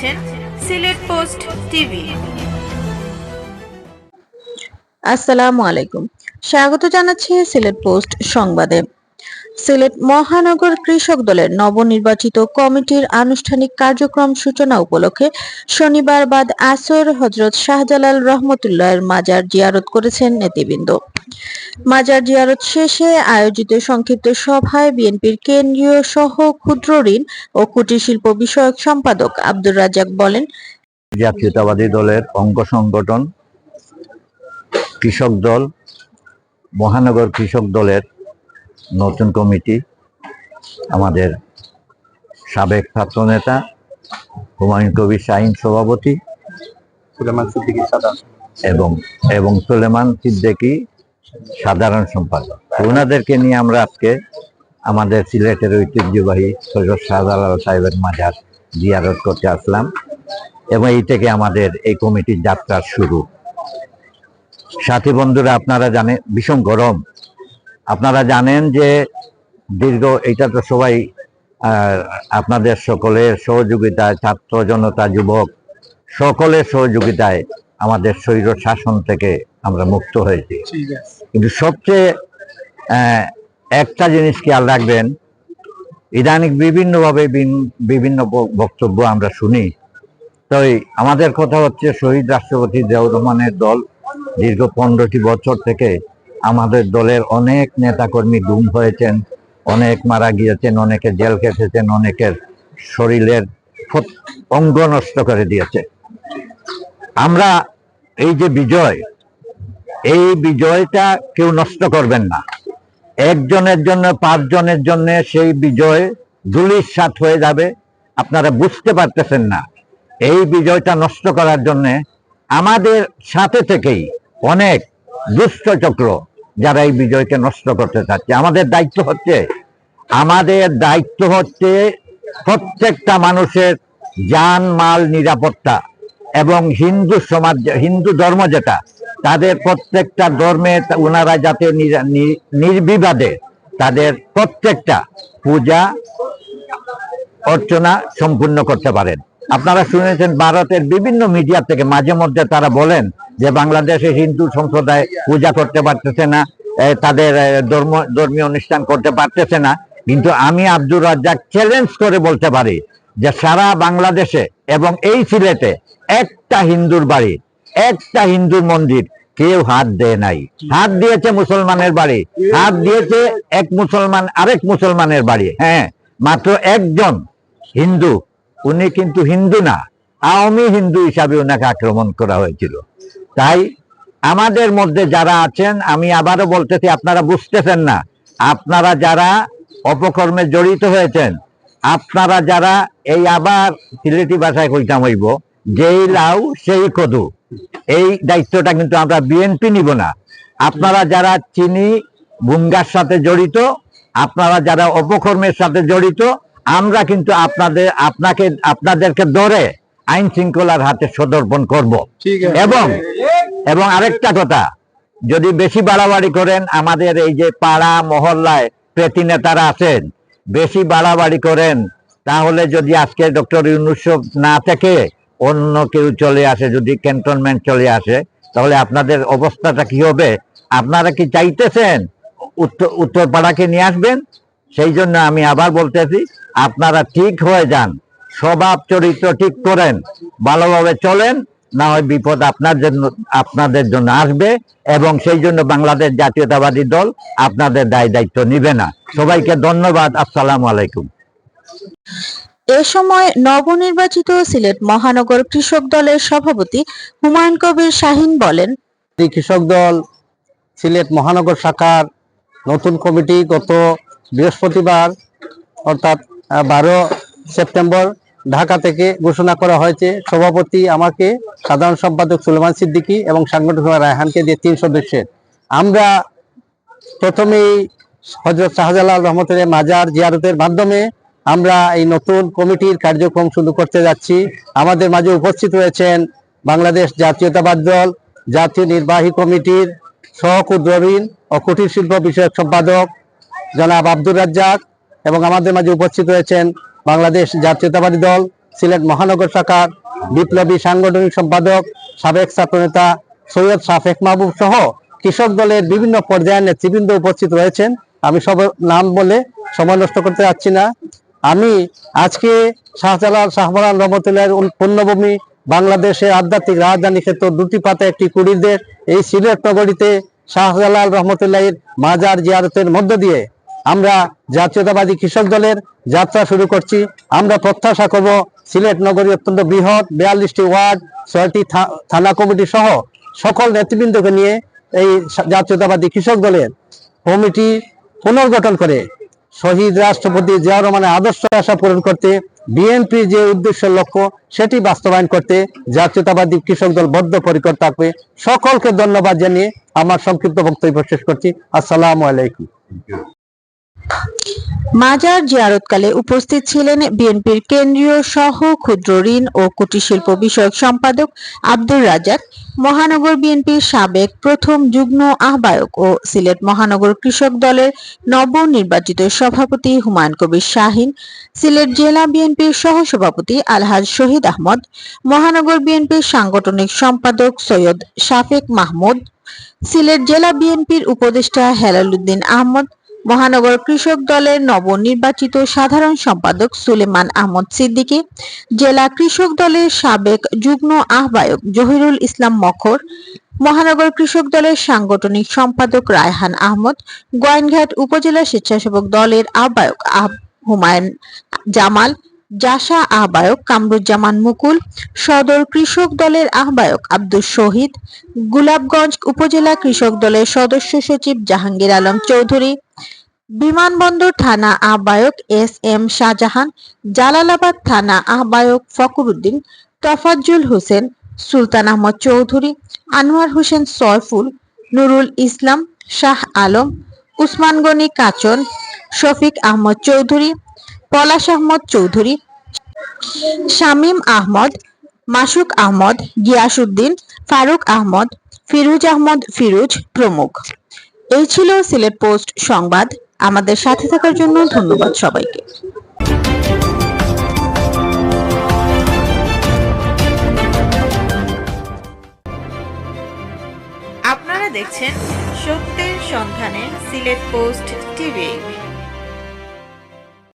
দেখছেন Sylhet post TV. আসসালামু আলাইকুম। স্বাগত জানাচ্ছি সিলেট পোস্ট সংবাদে। সিলেট মহানগর কৃষক দলের নবনির্বাচিত কমিটির আনুষ্ঠানিক কার্যক্রম সূচনা উপলক্ষে শনিবার বাদ আসর হজরত শাহজালাল রহমতুল্লাহের মাজার জিয়ারত করেছেন নেতৃবৃন্দ। মাজার জিয়ারত শেষে আয়োজিত সংক্ষিপ্ত সভায় বিএনপির কেন্দ্রীয় সহ ক্ষুদ্র ঋণ ও কুটির শিল্প বিষয়ক সম্পাদক আব্দুর রাজ্জাক বলেন জাতীয়তাবাদী দলের অঙ্গ সংগঠন কৃষক দল মহানগর কৃষক দলের নতুন কমিটি আমাদের সাবেক ছাত্রনেতা হুমায়ুন কবির শাহিন সভাপতি সুলেমান সিদ্দিকী সাদা। এবং এবং সুলেমান সিদ্দিকী সাধারণ সম্পাদক। ওনাদেরকে নিয়ে আমরা আজকে আমাদের সিলেটের ঐতিহ্যবাহী সৈয়দ শাহজালাল সাহেবের মাজার জিয়ারত করতে আসলাম এবং এই থেকে আমাদের এই কমিটির যাত্রার শুরু। সাথী বন্ধুরা, আপনারা জানেন, ভীষণ গরম। আপনারা জানেন যে দীর্ঘ এটা তো সবাই আপনাদের সকলের সহযোগিতায়, ছাত্র জনতা, যুবক, সকলের সহযোগিতায় আমাদের শরীর শাসন থেকে আমরা মুক্ত হয়েছি কিন্তু সবচেয়ে একটা জিনিস খেয়াল রাখবেন ইদানিং বিভিন্নভাবে বিভিন্ন বক্তব্য আমরা শুনি। তো আমাদের কথা হচ্ছে শহীদ রাষ্ট্রপতি জিয়াউর রহমানের দল দীর্ঘ পনেরোটি বছর থেকে আমাদের দলের অনেক নেতাকর্মী গুম হয়েছেন অনেক মারা গিয়েছেন অনেকে জেল কেটেছেন অনেকের শরীরের অঙ্গ নষ্ট করে দিয়েছে। আমরা এই যে বিজয়, এই বিজয়টা কেউ নষ্ট করবেন না। একজনের জন্য, পাঁচজনের জন্য সেই বিজয় দুলির সাথ হয়ে যাবে, আপনারা বুঝতে পারতেছেন না। এই বিজয়টা নষ্ট করার জন্য আমাদের সাথে থেকেই অনেক দুষ্ট চক্র যারা এই বিজয়কে নষ্ট করতে চাচ্ছে। আমাদের দায়িত্ব হচ্ছে, আমাদের দায়িত্ব হচ্ছে প্রত্যেকটা মানুষের জান মাল, নিরাপত্তা। এবং হিন্দু সমাজ, হিন্দু ধর্ম যেটা, তাদের প্রত্যেকটা ধর্মে ওনারা যাতে নির্বিবাদে তাদের প্রত্যেকটা পূজা, অর্চনা সম্পূর্ণ করতে পারেন। আপনারা শুনেছেন ভারতের বিভিন্ন মিডিয়া থেকে মাঝে মধ্যে তারা বলেন যে বাংলাদেশে হিন্দু সম্প্রদায় পূজা করতে পারতেছে না তাদের ধর্ম, ধর্মীয় অনুষ্ঠান করতে পারতেছে না। কিন্তু আমি আব্দুর রাজ্জাক চ্যালেঞ্জ করে বলতে পারি যে সারা বাংলাদেশে এবং এই সিলেটে একটা হিন্দুর বাড়ি, একটা হিন্দুর মন্দির কেউ হাত দেয় নাই। হাত দিয়েছে মুসলমানের বাড়ি, হাত দিয়েছে এক মুসলমান, আরেক মুসলমানের বাড়ি হ্যাঁ। মাত্র একজন হিন্দু, উনি কিন্তু হিন্দু না, আওয়ামী হিন্দু হিসাবে ওনাকে আক্রমণ করা হয়েছিল। তাই আমাদের মধ্যে যারা আছেন, আমি আবারও বলতেছি, আপনারা বুঝতেছেন না, আপনারা যারা অপকর্মে জড়িত হয়েছেন, আপনারা যারা এই আবার সিলেটি ভাষায় কইতাম হইব যেই লাউ সেই কদু। এই দায়িত্বটা কিন্তু আমরা বিএনপি নিব না। আপনারা যারা চিনি ভূঙ্গার সাথে জড়িত আপনারা যারা অপকর্মের সাথে জড়িত আমরা কিন্তু আপনাদের আপনাকে আপনাদেরকে ধরে আইন শৃঙ্খলার হাতে সদর্পণ করব। এবং এবং আরেকটা কথা যদি বেশি বাড়াবাড়ি করেন আমাদের এই যে পাড়া মহল্লায় প্রেতি নেতারা আছেন বেশি বাড়াবাড়ি করেন তাহলে যদি আজকে ডক্টর ইউনুসফ না থেকে, অন্য কেউ চলে আসে, যদি ক্যান্টনমেন্ট চলে আসে, তাহলে আপনাদের অবস্থাটা কি হবে? আপনারা কি চাইতেছেন উত্তর, উত্তরপাড়াকে নিয়ে আসবেন? সেই জন্য আমি আবার বলতেছি, আপনারা ঠিক হয়ে যান, স্বভাব চরিত্র ঠিক করেন, ভালোভাবে চলেন, না হয় বিপদ আপনার জন্য, আপনাদের জন্য আসবে, এবং সেই জন্য বাংলাদেশ জাতীয়তাবাদী দল আপনাদের দায় দায়িত্ব নিবে না। সবাইকে ধন্যবাদ, আসসালামু আলাইকুম। এ সময় নবনির্বাচিত সিলেট মহানগর কৃষক দলের সভাপতি হুমায়ুন কবির শাহিন বলেন কৃষক দল সিলেট মহানগর শাখার নতুন কমিটি গত বৃহস্পতিবার, অর্থাৎ বারো সেপ্টেম্বর ঢাকা থেকে ঘোষণা করা হয়েছে। সভাপতি আমাকে সাধারণ সম্পাদক সুলেমান সিদ্দিকী এবং সাংগঠনিক রায়হানকে দিয়ে তিন সদস্যের আমরা প্রথমেই হজরত শাহজালাল রহমতের মাজার জিয়ারতের মাধ্যমে আমরা এই নতুন কমিটির কার্যক্রম শুরু করতে যাচ্ছি। আমাদের মাঝে উপস্থিত রয়েছেন বাংলাদেশ জাতীয়তাবাদ দল, জাতীয় নির্বাহী কমিটির সহক্ষুদ্র ঋণ ও কুটির শিল্প বিষয়ক সম্পাদক জনাব আব্দুর রাজ্জাক এবং আমাদের মাঝে উপস্থিত রয়েছেন বাংলাদেশ জাতীয়তাবাদী দল, সিলেট মহানগর শাখার বিপ্লবী সাংগঠনিক সম্পাদক, সাবেক ছাত্রনেতা সৈয়দ শাফেক মাহবুব সহ কৃষক দলের বিভিন্ন পর্যায়ের নেতৃবৃন্দ উপস্থিত রয়েছেন। আমি সব নাম বলে সময় নষ্ট করতে যাচ্ছি না। আমি আজকে শাহজালাল শাহমারান রহমতুল্লাহের পুণ্যভূমি বাংলাদেশের আধ্যাত্মিক রাজধানী ক্ষেত্র দুটি পাতে একটি কুড়ির দেশ এই সিলেট নগরীতে শাহজালাল রহমতুল্লাহের মাজার জিয়ারতের মধ্য দিয়ে আমরা জাতীয়তাবাদী কৃষক দলের যাত্রা শুরু করছি। আমরা প্রত্যাশা করব সিলেট নগরী অত্যন্ত বৃহৎ বিয়াল্লিশটি ওয়ার্ড, ছয়টি থানা কমিটি সহ সকল নেতৃবৃন্দকে নিয়ে এই জাতীয়তাবাদী কৃষক দলের কমিটি পুনর্গঠন করে। শহীদ রাষ্ট্রপতি জিয়াউর রহমানের আদর্শ আশা পূরণ করতে বিএনপির যে উদ্দেশ্য লক্ষ্য, সেটি বাস্তবায়ন করতে, জাতীয়তাবাদী কৃষক দল বদ্ধপরিকর থাকবে। সকলকে ধন্যবাদ জানিয়ে আমার সংক্ষিপ্ত বক্তব্য শেষ করছি। আসসালামু আলাইকুম। মাজার জিয়ারতকালে উপস্থিত ছিলেন বিএনপির কেন্দ্রীয় সহ ক্ষুদ্র ঋণ ও কুটির শিল্প বিষয়ক সম্পাদক আব্দুর রাজাক মহানগর বিএনপির সাবেক প্রথম যুগ্ম আহ্বায়ক ও সিলেট মহানগর কৃষক দলের নবনির্বাচিত সভাপতি হুমায়ুন কবির শাহিন, সিলেট জেলা বিএনপির সহসভাপতি আলহাজ শহীদ আহমদ, মহানগর বিএনপির সাংগঠনিক সম্পাদক সৈয়দ শাফেক মাহমুদ, সিলেট জেলা বিএনপির উপদেষ্টা হেলালুদ্দিন আহমদ মহানগর কৃষক দলের নবনির্বাচিত সাধারণ সম্পাদক সুলেমান আহমদ সিদ্দিকি, জেলা কৃষক দলের সাবেক যুগ্ম আহ্বায়ক জহিরুল ইসলাম মখর, মহানগর কৃষক দলের সাংগঠনিক সম্পাদক রায়হান আহমদ, গোয়াইনঘাট উপজেলা স্বেচ্ছাসেবক দলের আহ্বায়ক আহ- হুমায়ুন জামাল জাসা আহ্বায়ক কামরুজ্জামান মুকুল, সদর কৃষক দলের আহ্বায়ক আব্দুল শহীদ গুলাবগঞ্জ উপজেলা কৃষক দলের সদস্য সচিব জাহাঙ্গীর আলম চৌধুরী, বিমানবন্দর থানা আহ্বায়ক এস এম শাহজাহান, জালালাবাদ থানা আহ্বায়ক ফখরুদ্দিন, তফাজ্জুল হোসেন, সুলতান আহমদ চৌধুরী, আনোয়ার হোসেন সয়ফুল, নুরুল ইসলাম, শাহ আলম, উসমান গনি কাচন, শফিক আহমদ চৌধুরী পলাশ আহমদ চৌধুরী, শামীম আহমদ, মাসুক আহমদ, গিয়াসউদ্দিন, ফারুক আহমদ, ফিরুজ আহমদ, ফিরোজ প্রমুখ। এই ছিল সিলেট পোস্ট সংবাদ। আমাদের সাথে থাকার জন্য ধন্যবাদ সবাইকে। আপনারা দেখছেন সত্যের সন্ধানে সিলেট পোস্ট টিভি।